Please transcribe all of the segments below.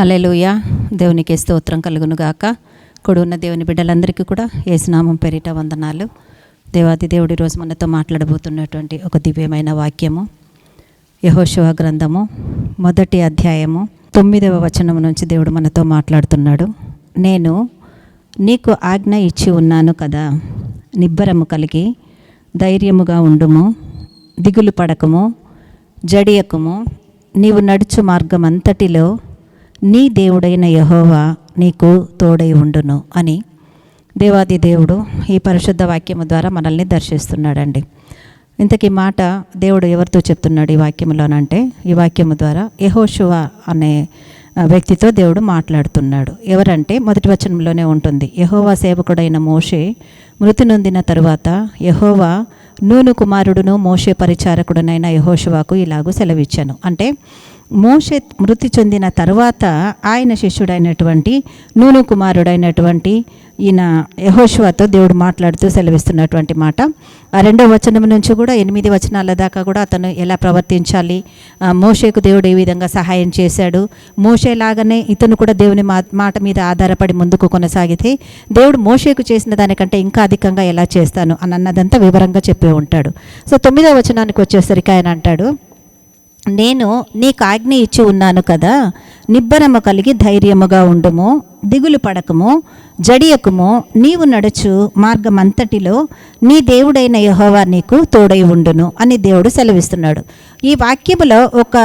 హల్లెలూయ. దేవునికి స్తోత్రం కలుగును గాక కొడున్న దేవుని బిడ్డలందరికీ కూడా ఏసునామం పేరిట వందనాలు. దేవాది దేవుడి రోజు మనతో మాట్లాడబోతున్నటువంటి ఒక దివ్యమైన వాక్యము. యహోశివ గ్రంథము మొదటి అధ్యాయము తొమ్మిదవ వచనం నుంచి దేవుడు మనతో మాట్లాడుతున్నాడు. నేను నీకు ఆజ్ఞ ఇచ్చి ఉన్నాను కదా. నిబ్బరము కలిగి ధైర్యముగా ఉండుము. దిగులు పడకము. జడియకుము. నీవు నడుచు మార్గం అంతటిలో నీ దేవుడైన యహోవా నీకు తోడై ఉండును అని దేవాది దేవుడు ఈ పరిశుద్ధ వాక్యము ద్వారా మనల్ని దర్శిస్తున్నాడండి. ఇంతకీ మాట దేవుడు ఎవరితో చెప్తున్నాడు ఈ వాక్యములోనంటే ఈ వాక్యము ద్వారా యహోశువ అనే వ్యక్తితో దేవుడు మాట్లాడుతున్నాడు. ఎవరంటే మొదటి వచనంలోనే ఉంటుంది యహోవా సేవకుడైన మోషే మృతి నొందిన తరువాత యహోవా నూను కుమారుడును మోషే పరిచారకుడునైన యహోశువాకు ఇలాగూ సెలవిచ్చాను. అంటే మోషే మృతి చెందిన తర్వాత ఆయన శిష్యుడైనటువంటి నూను కుమారుడైనటువంటి ఈయన యహోశువతో దేవుడు మాట్లాడుతూ సెలవిస్తున్నటువంటి మాట. ఆ రెండో వచనం నుంచి కూడా ఎనిమిది వచనాల దాకా కూడా అతను ఎలా ప్రవర్తించాలి? మోషేకు దేవుడు ఏ విధంగా సహాయం చేశాడు? మోషేలాగానే ఇతను కూడా దేవుని మా మాట మీద ఆధారపడి ముందుకు కొనసాగితే దేవుడు మోషేకు చేసిన దానికంటే ఇంకా అధికంగా ఎలా చేస్తాను? అని అన్నదంతా వివరంగా చెప్పే ఉంటాడు. సో తొమ్మిదో వచనానికి వచ్చేసరికి ఆయన అంటాడు నేను నీకు ఆజ్ఞ ఇచ్చి ఉన్నాను కదా నిబ్బరము కలిగి ధైర్యముగా ఉండుము దిగులు పడకము జడియకుము నీవు నడుచు మార్గమంతటిలో నీ దేవుడైన యహోవా నీకు తోడై ఉండును అని దేవుడు సెలవిస్తున్నాడు. ఈ వాక్యములో ఒక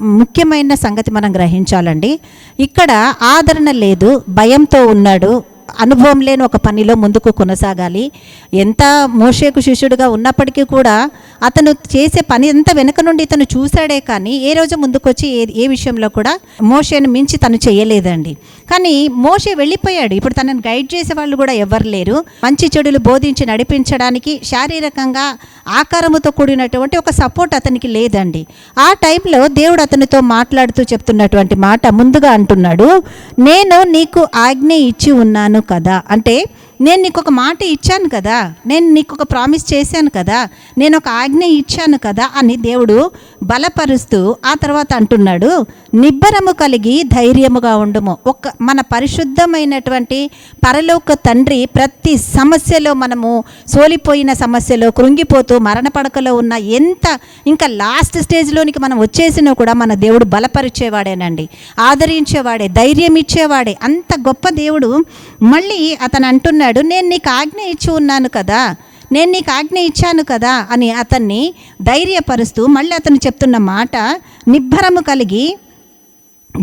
ముఖ్యమైన సంగతి మనం గ్రహించాలండి. ఇక్కడ ఆదరణ లేదు భయంతో ఉన్నాడు అనుభవం లేని ఒక పనిలో ముందుకు కొనసాగాలి. ఎంత మోషేకు శిష్యుడిగా ఉన్నప్పటికీ కూడా అతను చేసే పని ఎంత వెనక నుండి ఇతను చూశాడే కానీ ఏ రోజు ముందుకొచ్చి ఏ ఏ విషయంలో కూడా మోషేను మించి తను చేయలేదండి. కానీ మోషే వెళ్ళిపోయాడు. ఇప్పుడు తనను గైడ్ చేసే వాళ్ళు కూడా ఎవరు లేరు. మంచి చెడులు బోధించి నడిపించడానికి శారీరకంగా ఆకారముతో కూడినటువంటి ఒక సపోర్ట్ అతనికి లేదండి. ఆ టైంలో దేవుడు అతనితో మాట్లాడుతూ చెప్తున్నటువంటి మాట ముందుగా అంటున్నాడు. నేను నీకు ఆజ్ఞ ఇచ్చి ఉన్నాను కదా. అంటే నేను నీకు ఒక మాట ఇచ్చాను కదా. నేను నీకు ఒక ప్రామిస్ చేశాను కదా. నేను ఒక ఆజ్ఞ ఇచ్చాను కదా అని దేవుడు బలపరుస్తూ ఆ తర్వాత అంటున్నాడు నిబ్బరము కలిగి ధైర్యముగా ఉండము. ఒక మన పరిశుద్ధమైనటువంటి పరలోక తండ్రి ప్రతి సమస్యలో మనము సోలిపోయిన సమస్యలో కృంగిపోతూ మరణ పడకలో ఉన్న ఎంత ఇంకా లాస్ట్ స్టేజ్లోనికి మనం వచ్చేసినా కూడా మన దేవుడు బలపరిచేవాడేనండి. ఆదరించేవాడే ధైర్యం ఇచ్చేవాడే. అంత గొప్ప దేవుడు. మళ్ళీ అతను అంటున్నాడు నేను నీకు ఆజ్ఞ ఇచ్చి ఉన్నాను కదా. నేను నీకు ఆజ్ఞ ఇచ్చాను కదా అని అతన్ని ధైర్యపరుస్తూ మళ్ళీ అతను చెప్తున్న మాట నిబ్బరము కలిగి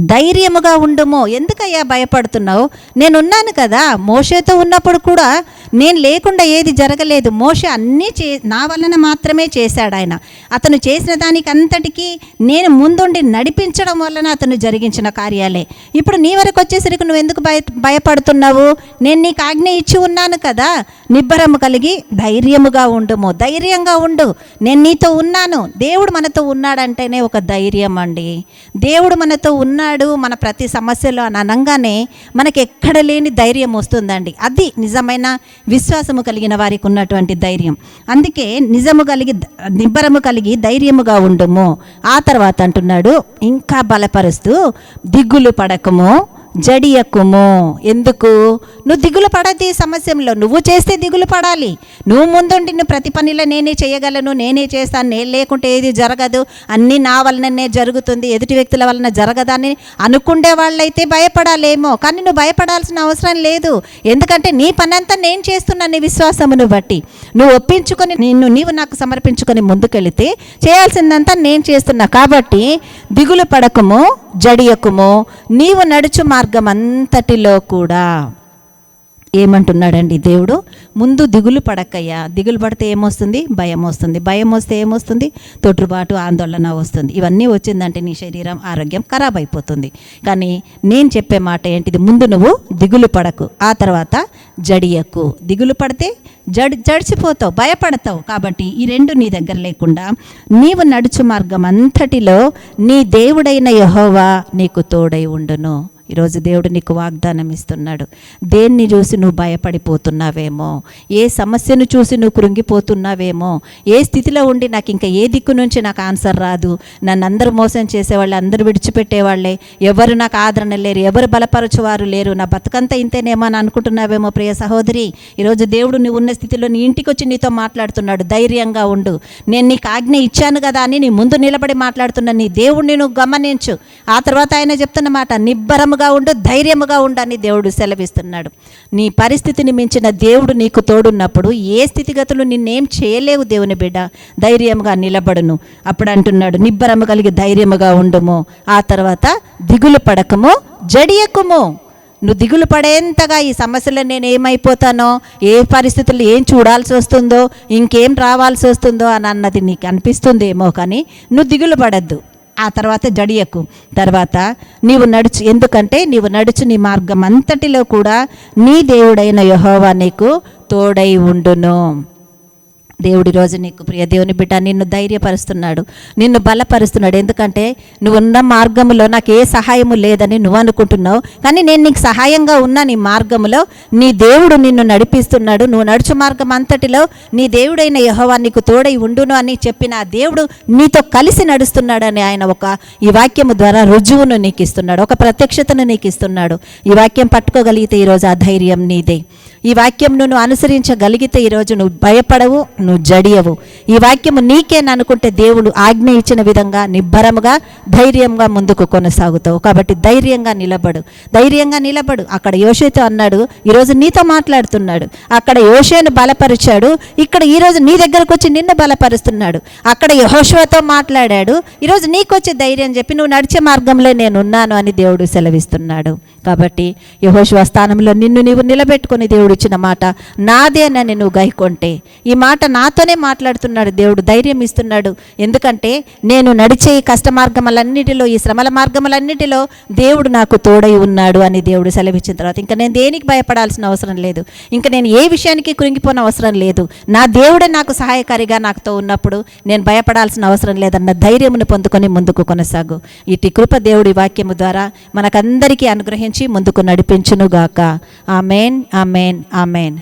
ధైర్యముగా ఉండుమో ఎందుకయ్యా భయపడుతున్నావు? నేనున్నాను కదా. మోషేతో ఉన్నప్పుడు కూడా నేను లేకుండా ఏది జరగలేదు. మోషే అన్నీ చే నా వలన మాత్రమే చేశాడు ఆయన. అతను చేసిన దానికి అంతటికీ నేను ముందుండి నడిపించడం వలన అతను జరిగించిన కార్యాలే. ఇప్పుడు నీ వరకు వచ్చేసరికి నువ్వు ఎందుకు భయ భయపడుతున్నావు? నేను నీకు ఆజ్ఞ ఇచ్చి ఉన్నాను కదా. నిబ్బరము కలిగి ధైర్యముగా ఉండుము. ధైర్యంగా ఉండు. నేను నీతో ఉన్నాను. దేవుడు మనతో ఉన్నాడంటేనే ఒక ధైర్యం అండి. దేవుడు మనతో ఉన్నాడు మన ప్రతి సమస్యలో అని అనగానే మనకి ఎక్కడ లేని ధైర్యం వస్తుందండి. అది నిజమైన విశ్వాసము కలిగిన వారికి ఉన్నటువంటి ధైర్యం. అందుకే నిజము కలిగి నిబ్బరము కలిగి ధైర్యముగా ఉండుము. ఆ తర్వాత అంటున్నాడు ఇంకా బలపరుస్తూ దిగులు పడకము. జడియకుము. ఎందుకు? నువ్వు దిగులు పడద్దు ఈ సమస్యలో. నువ్వు చేస్తే దిగులు పడాలి. నువ్వు ముందుండి నువ్వు ప్రతి పనిలో నేనే చేయగలను నేనే చేస్తాను నేను లేకుంటే ఏది జరగదు. అన్నీ నా వలననే జరుగుతుంది ఎదుటి వ్యక్తుల వలన జరగదని అనుకుండే వాళ్ళైతే భయపడాలేమో. కానీ నువ్వు భయపడాల్సిన అవసరం లేదు. ఎందుకంటే నీ పనంతా నేను చేస్తున్నా నీ విశ్వాసమును బట్టి. నువ్వు ఒప్పించుకొని నిన్ను నీవు నాకు సమర్పించుకొని ముందుకెళితే చేయాల్సిందంతా నేను చేస్తున్నా. కాబట్టి దిగులు పడకము. జడియకుము నీవు నడుచు మార్గం అంతటిలో కూడా. ఏమంటున్నాడండి దేవుడు? ముందు దిగులు పడకయ్యా దిగులు పడితే ఏమొస్తుంది? భయం వస్తుంది. భయం వస్తే ఏమొస్తుంది? తొట్టుబాటు ఆందోళన వస్తుంది. ఇవన్నీ వచ్చిందంటే నీ శరీరం ఆరోగ్యం ఖరాబ్ అయిపోతుంది. కానీ నేను చెప్పే మాట ఏంటిది? ముందు నువ్వు దిగులు పడకు. ఆ తర్వాత జడియకు. దిగులు పడితే జడి జడిచిపోతావు భయపడతావు. కాబట్టి ఈ రెండు నీ దగ్గర లేకుండా నీవు నడుచు మార్గం అంతటిలో నీ దేవుడైన యహోవా నీకు తోడై ఉండును. ఈరోజు దేవుడు నీకు వాగ్దానం ఇస్తున్నాడు. దేన్ని చూసి నువ్వు భయపడిపోతున్నావేమో? ఏ సమస్యను చూసి నువ్వు కృంగిపోతున్నావేమో? ఏ స్థితిలో ఉండి నాకు ఇంకా ఏ దిక్కు నుంచి నాకు ఆన్సర్ రాదు? నన్ను అందరూ మోసం చేసేవాళ్ళు అందరూ విడిచిపెట్టేవాళ్ళే. ఎవరు నాకు ఆదరణ లేరు ఎవరు బలపరచువారు లేరు. నా బతుకంతా ఇంతేనేమో అని అనుకుంటున్నావేమో ప్రియ సహోదరి? ఈరోజు దేవుడు నువ్వు ఉన్న స్థితిలో నీ ఇంటికి వచ్చి నీతో మాట్లాడుతున్నాడు. ధైర్యంగా ఉండు. నేను నీకు ఆజ్ఞ ఇచ్చాను కదా అని నీ ముందు నిలబడి మాట్లాడుతున్నా నీ దేవుడిని నువ్వు గమనించు. ఆ తర్వాత ఆయన చెప్తున్న మాట నిబ్బరముగా ఉండు ధైర్యముగా ఉండని దేవుడు సెలవిస్తున్నాడు. నీ పరిస్థితిని మించిన దేవుడు నీకు తోడున్నప్పుడు ఏ స్థితిగతులు నిన్నేం చేయలేవు దేవుని బిడ్డ. ధైర్యంగా నిలబడును. అప్పుడు అంటున్నాడు నిబ్బరము కలిగి ధైర్యముగా ఉండుము. ఆ తర్వాత దిగులు పడకము జడియకుము. నువ్వు దిగులు పడేంతగా ఈ సమస్యలో నేను ఏమైపోతానో ఏ పరిస్థితుల్లో ఏం చూడాల్సి వస్తుందో ఇంకేం రావాల్సి వస్తుందో అని అన్నది నీకు అనిపిస్తుందేమో కానీ నువ్వు దిగులు పడద్దు. ఆ తర్వాత జడియకు. తర్వాత నీవు నడుచు ఎందుకంటే నీవు నడుచు నీ మార్గం అంతటిలో కూడా నీ దేవుడైన యహోవా నీకు తోడై ఉండును. దేవుడి రోజు నీకు ప్రియ దేవుని బిడ్డ నిన్ను ధైర్యపరుస్తున్నాడు. నిన్ను బలపరుస్తున్నాడు. ఎందుకంటే నువ్వు ఉన్న మార్గములో నాకు ఏ సహాయము లేదని నువ్వు అనుకుంటున్నావు. కానీ నేను నీకు సహాయంగా ఉన్న నీ మార్గములో నీ దేవుడు నిన్ను నడిపిస్తున్నాడు. నువ్వు నడుచు మార్గం అంతటిలో నీ దేవుడైన యహోవా నీకు తోడై ఉండును అని చెప్పిన ఆ దేవుడు నీతో కలిసి నడుస్తున్నాడని ఆయన ఒక ఈ వాక్యము ద్వారా రుజువును నీకు ఇస్తున్నాడు ఒక ప్రత్యక్షతను నీకు ఇస్తున్నాడు ఈ వాక్యం పట్టుకోగలిగితే ఈరోజు ఆ ధైర్యం నీదే. ఈ వాక్యం నువ్వు అనుసరించగలిగితే ఈరోజు నువ్వు భయపడవు నువ్వు జడియవు. ఈ వాక్యము నీకేననుకుంటే దేవుడు ఆజ్ఞ ఇచ్చిన విధంగా నిబ్బరముగా ధైర్యంగా ముందుకు కొనసాగుతావు. కాబట్టి ధైర్యంగా నిలబడు. ధైర్యంగా నిలబడు. అక్కడ యోషేతో అన్నాడు ఈరోజు నీతో మాట్లాడుతున్నాడు. అక్కడ యోషేను బలపరిచాడు. ఇక్కడ ఈరోజు నీ దగ్గరకు వచ్చి నిన్ను బలపరుస్తున్నాడు. అక్కడ యహోషువతో మాట్లాడాడు ఈరోజు నీకు ధైర్యం చెప్పి నువ్వు నడిచే మార్గంలో నేను ఉన్నాను అని దేవుడు సెలవిస్తున్నాడు. కాబట్టి యహోశివ స్థానంలో నిన్ను నీవు నిలబెట్టుకుని దేవుడు ఇచ్చిన మాట నాదేనని నువ్వు గైకొంటే. ఈ మాట నాతోనే మాట్లాడుతున్నాడు దేవుడు ధైర్యం ఇస్తున్నాడు. ఎందుకంటే నేను నడిచే ఈ కష్ట మార్గములన్నిటిలో ఈ శ్రమల మార్గములన్నిటిలో దేవుడు నాకు తోడై ఉన్నాడు అని దేవుడు సెలవిచ్చిన తర్వాత ఇంకా నేను దేనికి భయపడాల్సిన అవసరం లేదు? ఇంకా నేను ఏ విషయానికి కృంగిపోన అవసరం లేదు? నా దేవుడే నాకు సహాయకారిగా నాకుతో ఉన్నప్పుడు నేను భయపడాల్సిన అవసరం లేదన్న ధైర్యమును పొందుకొని ముందుకు కొనసాగు. ఇటు కృప దేవుడి వాక్యము ద్వారా మనకందరికీ అనుగ్రహించి ముందుకు నడిపించునుగాక. Amen amen amen